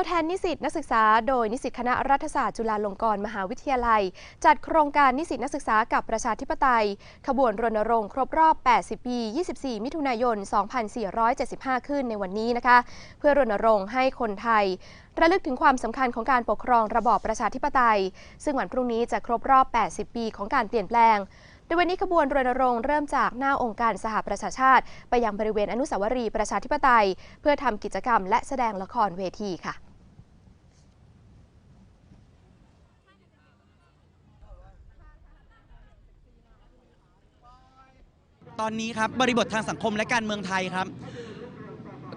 ตัวแทนนิสิตนักศึกษาโดยนิสิตคณะรัฐศาสตร์จุฬาลงกรณ์มหาวิทยาลัย จัดโครงการนิสิตนักศึกษากับประชาธิปไตย ขบวนรณรงค์ครบรอบ 80 ปี 24 มิถุนายน 2475 ขึ้นในวันนี้นะคะ เพื่อรณรงค์ให้คนไทย ระลึกถึงความสำคัญของการปกครองระบอบประชาธิปไตย ซึ่งวันพรุ่งนี้จะครบรอบ 80 ปีของการเปลี่ยนแปลงโดยวันนี้ขบวนรณรงค์เริ่มจากหน้าองค์การสหประชาชาติ ไปยังบริเวณอนุสาวรีย์ประชาธิปไตย เพื่อทำกิจกรรมและแสดงละครเวทีค่ะ ตอนนี้ครับบริบททางสังคมและการเมืองไทยครับ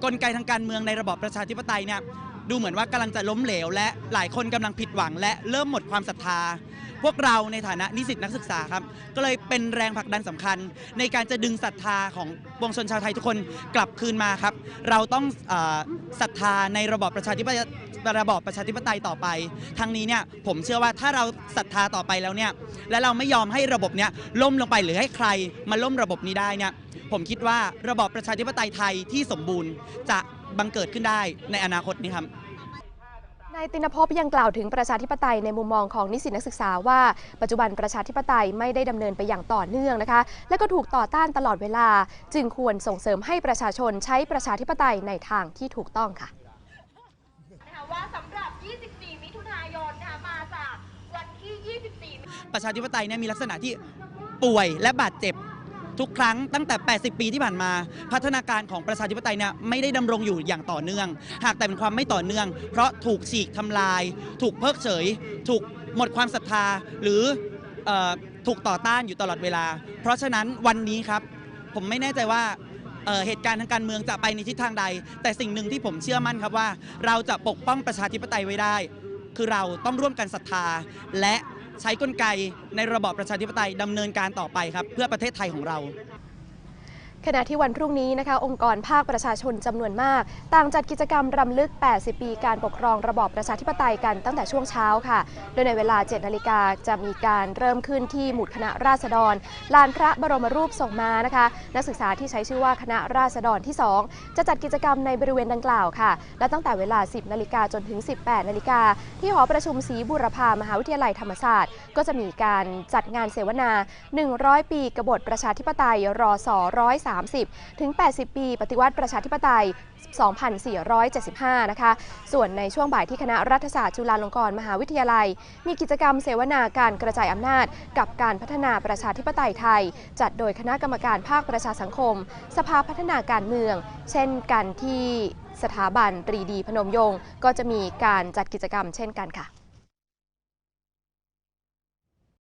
กลไกทางการเมืองในระบอบประชาธิปไตยเนี่ย ดูเหมือนว่ากำลังจะล้มเหลว และหลายคนกำลังผิดหวัง และเริ่มหมดความศรัทธา พวกเราในฐานะนิสิตนักศึกษาครับ ก็เลยเป็นแรงผลักดันสำคัญ ในการจะดึงศรัทธาของปวงชนชาวไทยทุกคนกลับคืนมาครับ เราต้องเออศรัทธาในระบอบประชาธิปไตยระบอบประชาธิปไตยต่อไป ทั้งนี้เนี่ยผมเชื่อว่าถ้าเราศรัทธาต่อไปแล้วเนี่ยและเราไม่ยอมให้ระบบเนี้ยล่มลงไปหรือให้ใครมาล่มระบบนี้ได้เนี่ยผมคิดว่าระบอบประชาธิปไตยไทยที่สมบูรณ์จะ บังเกิดขึ้นได้ในอนาคตนี้ครับนายตินภพยังกล่าวถึงประชาธิปไตยในมุมมองของนิสิตนักศึกษาว่าปัจจุบันประชาธิปไตยไม่ได้ดำเนินไปอย่างต่อเนื่องนะคะ และก็ถูกต่อต้านตลอดเวลา จึงควรส่งเสริมให้ประชาชนใช้ประชาธิปไตยในทางที่ถูกต้องค่ะนะคะว่าสำหรับ 24 มิถุนายนนะคะมาจากวันที่ 24 ประชาธิปไตยเนี่ยมีลักษณะที่ป่วยและบาดเจ็บ ทุกครั้งตั้งแต่ 80 ปีที่ผ่านมา พัฒนาการของประชาธิปไตยเนี่ยไม่ได้ดำรงอยู่อย่างต่อเนื่อง หากแต่เป็นความไม่ต่อเนื่อง เพราะถูกฉีกทำลาย ถูกเพิกเฉย ถูกหมดความศรัทธาหรืออถูกต่อต้านอยู่ตลอดเวลา เพราะฉะนั้นวันนี้ครับ ผมไม่แน่ใจว่าเเหตุการณ์ทางการเมืองจะไปในทิศทางใด แต่สิ่งหนึ่งที่ผมเชื่อมั่นครับว่า เราจะปกป้องประชาธิปไตยไว้ได้ คือเราต้องร่วมกันศรัทธาและ ใช้กลไกในระบอบประชาธิปไตยดำเนินการต่อไปครับ เพื่อประเทศไทยของเรา ขณะที่วันพรุ่งนี้นะคะองค์กรภาคประชาชนจำนวนมาก ต่างจัดกิจกรรมรำลึก 80 ปีการปกครองระบอบประชาธิปไตยกันตั้งแต่ช่วงเช้าค่ะ โดยในเวลา 7 นาฬิกาจะมีการเริ่มขึ้นที่หมุดคณะราษฎร ลานพระบรมรูปทรงมานะคะ นักศึกษาที่ใช้ชื่อว่าคณะราษฎรที่ 2 จะจัดกิจกรรมในบริเวณดังกล่าวค่ะ และตั้งแต่เวลา 10 นาฬิกาจนถึง 18 นาฬิกาที่หอประชุมศรีบุรพามหาวิทยาลัยธรรมศาสตร์ ก็จะมีการจัดงานเสวนา 100 ปีกบฏประชาธิปไตยรศ30 ถึง 80 ปี ปฏิวัติประชาธิปไตย 2475 นะคะ ส่วนในช่วงบ่ายที่คณะรัฐศาสตร์จุฬาลงกรณ์มหาวิทยาลัย มีกิจกรรมเสวนาการกระจายอำนาจ กับการพัฒนาประชาธิปไตยไทย จัดโดยคณะกรรมการภาคประชาสังคม สภาพัฒนาการเมือง เช่นกันที่สถาบันตรีดีพนมยงค์ก็จะมีการจัดกิจกรรมเช่นกันค่ะ